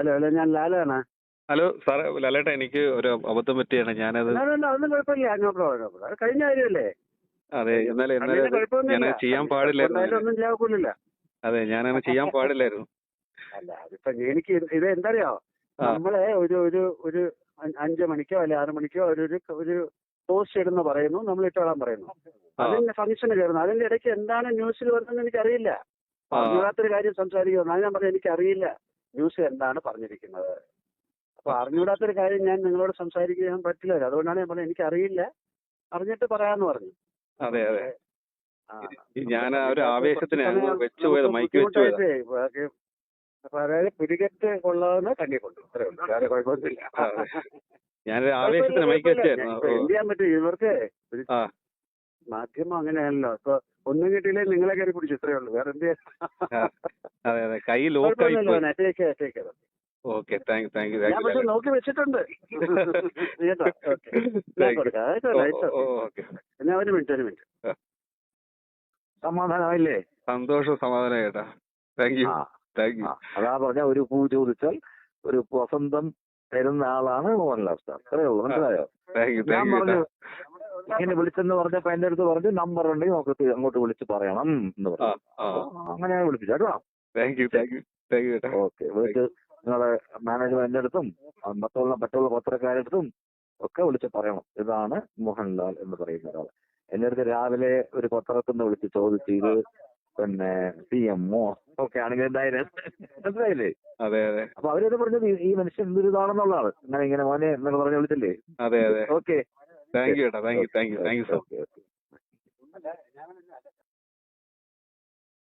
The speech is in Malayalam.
ഹലോ ഹലോ ഞാൻ ലാലാണ്. ഹലോ സാറേ ലാലേട്ടാ എനിക്ക് ഒരു അബദ്ധം പറ്റിയാണ്. ഞാനത് അതൊന്നും കുഴപ്പമില്ല. നോ പ്രോബ്ലം അത് കഴിഞ്ഞ കാര്യമല്ലേ? അതെ എന്നാലും എന്നാലും ഞാൻ ചെയ്യാൻ പാടില്ലായിരുന്നു. അതെ ഞാനങ്ങനെ ചെയ്യാൻ പാടില്ലായിരുന്നു. അല്ല അതിപ്പോ എനിക്ക് ഇത് എന്തറിയോ? നമ്മളെ ഒരു ഒരു ഒരു അഞ്ചു മണിക്കോ അല്ലെ ആറു മണിക്കോ ഒരു ഒരു പോസ്റ്റ് ഇടുന്ന പറയുന്നു. നമ്മൾ ഇട്ടോളാൻ പറയുന്നു. അതിന്റെ ഫംഗ്ഷന് കയറുന്നു. അതിന്റെ ഇടയ്ക്ക് എന്താണ് ന്യൂസിൽ വരുന്നത് എനിക്കറിയില്ല. അറിയില്ല അറിഞ്ഞൂടാത്തൊരു കാര്യം സംസാരിക്കുന്നു അത് ഞാൻ പറഞ്ഞു എനിക്കറിയില്ല. ന്യൂസ് എന്താണ് പറഞ്ഞിരിക്കുന്നത്. അപ്പൊ അറിഞ്ഞുകൂടാത്തൊരു കാര്യം ഞാൻ നിങ്ങളോട് സംസാരിക്കാൻ പറ്റില്ല അതുകൊണ്ടാണ് ഞാൻ പറഞ്ഞത് എനിക്കറിയില്ല അറിഞ്ഞിട്ട് പറയാന്ന് പറഞ്ഞു. അതെ അതെ. ഞാൻ ഒരു ആവേശത്തിന് മൈക്ക് അപ്പൊ അതായത് കൊള്ളാവുന്ന കണ്ണി കൊണ്ടു അത്രേ ഉള്ളൂ. വേറെ കുഴപ്പമൊന്നുമില്ല. ഞാനൊരു ആവേശത്തിന് മൈക്ക് വെച്ചായിരുന്നു എന്ത് ചെയ്യാൻ പറ്റും ഇവർക്ക് മാധ്യമം അങ്ങനെയാണല്ലോ. ഇപ്പൊ ഒന്നും കിട്ടിയില്ലേ നിങ്ങളെ കയറി പിടിച്ചു ഇത്രേ ഉള്ളൂ. വേറെ എന്ത് അതെ അതെ. കൈ ഓക്കെ താങ്ക് താങ്ക് യു ഞാൻ പക്ഷെ നോക്കി വെച്ചിട്ടുണ്ട്. എന്നാ ഒരു മിനിറ്റ് ഒരു മിനിറ്റ്. സമാധാനമായില്ലേ? സന്തോഷം സമാധാനം ചേട്ടാ താങ്ക് യു താങ്ക് യു അതാ പറഞ്ഞ ഒരു പൂ ചോദിച്ചാൽ ഒരു വസന്തം തരുന്ന ആളാണ് മോഹൻലാൽ സാർ. അത്രേ ഉള്ളൂ. മനസ്സിലായോ? ഞാൻ പറഞ്ഞു ഇങ്ങനെ വിളിച്ചെന്ന് പറഞ്ഞപ്പോ എന്റെ അടുത്ത് പറഞ്ഞു നമ്പർ ഉണ്ടെങ്കിൽ നമുക്ക് അങ്ങോട്ട് വിളിച്ച് പറയണം എന്ന് പറഞ്ഞു. അങ്ങനെ ഞാൻ വിളിപ്പിച്ചു. കേട്ടോ? Thank you thank you thank you okay. വിളിച്ച് നിങ്ങളെ മാനേജ്മെന്റിന്റെ അടുത്തും മറ്റുള്ള മറ്റുള്ള പത്രക്കാരുടെ അടുത്തും ഒക്കെ വിളിച്ച് പറയണം. ഇതാണ് മോഹൻലാൽ എന്ന് പറയുന്ന ഒരാൾ. എന്റെ അടുത്ത് രാവിലെ ഒരു പത്രത്തിൽ നിന്ന് വിളിച്ച് ചോദിച്ചു ഇത് പിന്നെ സി എം ഒ ഒക്കെ ആണെങ്കിൽ എന്തായാലും മനസ്സിലായില്ലേ? അതെ അതെ. അപ്പൊ അവരത് പറഞ്ഞത് ഈ- ഈ മനുഷ്യൻ എന്തൊരു ഇതാണെന്നുള്ളതാണ് ഇങ്ങനെ ഇങ്ങനെ മോനെ എന്നൊക്കെ പറഞ്ഞ് വിളിച്ചില്ലേ? അതെ അതെ. ഓക്കെ. താങ്ക് യു ചേട്ടാ thank you thank you thank you so okay okay